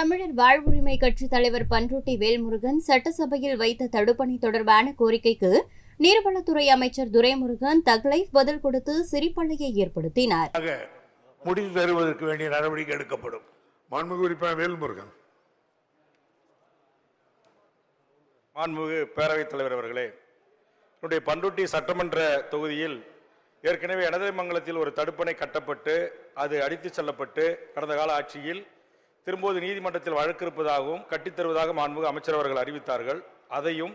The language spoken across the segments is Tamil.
தமிழர் வாழ்வுரிமை கட்சித் தலைவர் பன்ருட்டி வேல்முருகன் சட்டசபையில் வைத்த தடுப்பணை தொடர்பான கோரிக்கைக்கு நீர்வளத்துறை அமைச்சர் துரைமுருகன் தக்லைஃப் பதில் கொடுத்து சிரிப்பலையை ஏற்படுத்தினார். முடித்து தருவதற்கு வேண்டிய நடவடிக்கை எடுக்கப்படும். மாண்புமிகு உறுப்பினர் வேல்முருகன். மாண்புமிகு பேரவைத் தலைவர் அவர்களே என்னுடைய பண்ருட்டி சட்டமன்ற தொகுதியில் ஏற்கனவே இடதுமங்கலத்தில் ஒரு தடுப்பணை கட்டப்பட்டு அது அடித்துச் செல்லப்பட்டு கடந்த கால ஆட்சியில் திரும்போது நீதிமன்றத்தில் வழக்கு இருப்பதாகவும் கட்டித்தருவதாக மாண்புக அமைச்சர் அவர்கள் அறிவித்தார்கள். அதையும்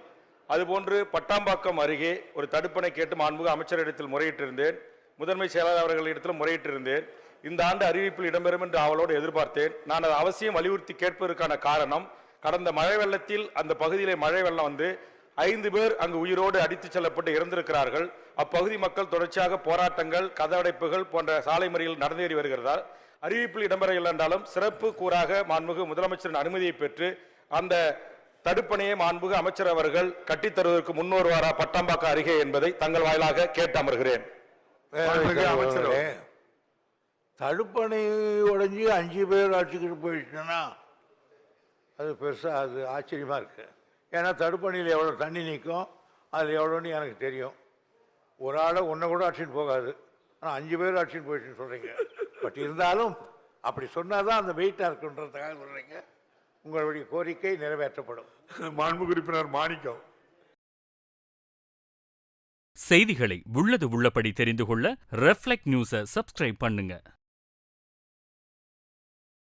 அதுபோன்று பட்டாம்பாக்கம் அருகே ஒரு தடுப்பணை கேட்டு மாண்புக அமைச்சரிடத்தில் முறையிட்டிருந்தேன். முதன்மை செயலாளர் அவர்களிடத்தில் முறையிட்டிருந்தேன். இந்த ஆண்டு அறிவிப்பில் இடம்பெறும் என்று அவளோடு எதிர்பார்த்தேன். நான் அதை அவசியம் வலியுறுத்தி கேட்பதற்கான காரணம் கடந்த மழை வெள்ளத்தில் அந்த பகுதியிலே மழை வெள்ளம் வந்து ஐந்து பேர் அங்கு உயிரோடு அடித்துச் செல்லப்பட்டு இறந்திருக்கிறார்கள். அப்பகுதி மக்கள் தொடர்ச்சியாக போராட்டங்கள் கதவடைப்புகள் போன்ற சாலை மறியல் நடந்தேறி வருகிறதால் அறிவிப்பில் இடம்பெறவில்லை என்றாலும் சிறப்பு கூறாக மாண்புமிகு முதலமைச்சரின் அனுமதியை பெற்று அந்த தடுப்பணையை மாண்புமிகு அமைச்சர் அவர்கள் கட்டித் தருவதற்கு முன்வருவாரா பட்டாம்பாக்கம் அருகே என்பதை தங்கள் வாயிலாக கேட்டு அமர்கிறேன் தடுப்பணை உடைஞ்சு அஞ்சு பேர் ஆட்சிக்கிட்டு போயிடுச்சுன்னா அது பெருசாக அது ஆச்சரியமாக இருக்கு. ஏன்னா தடுப்பணையில் எவ்வளோ தண்ணி நிற்கும் அதில் எவ்வளோன்னு எனக்கு தெரியும். ஒரு ஆளை ஒன்றை கூட ஆட்சின்னு போகாது. ஆனால் அஞ்சு பேர் ஆட்சின்னு போயிடுச்சுன்னு சொல்கிறீங்க பட் இருந்தாலும் அப்படி சொன்னால் தான் அந்த வெயிட்டாக இருக்குன்றதுக்காக சொல்கிறீங்க உங்களுடைய கோரிக்கை நிறைவேற்றப்படும். மாண்புமிகு உறுப்பினர் மாணிக்கம். செய்திகளை உள்ளது உள்ளபடி தெரிந்து கொள்ள ரெஃப்ளெக்ட் நியூஸை சப்ஸ்கிரைப் பண்ணுங்க.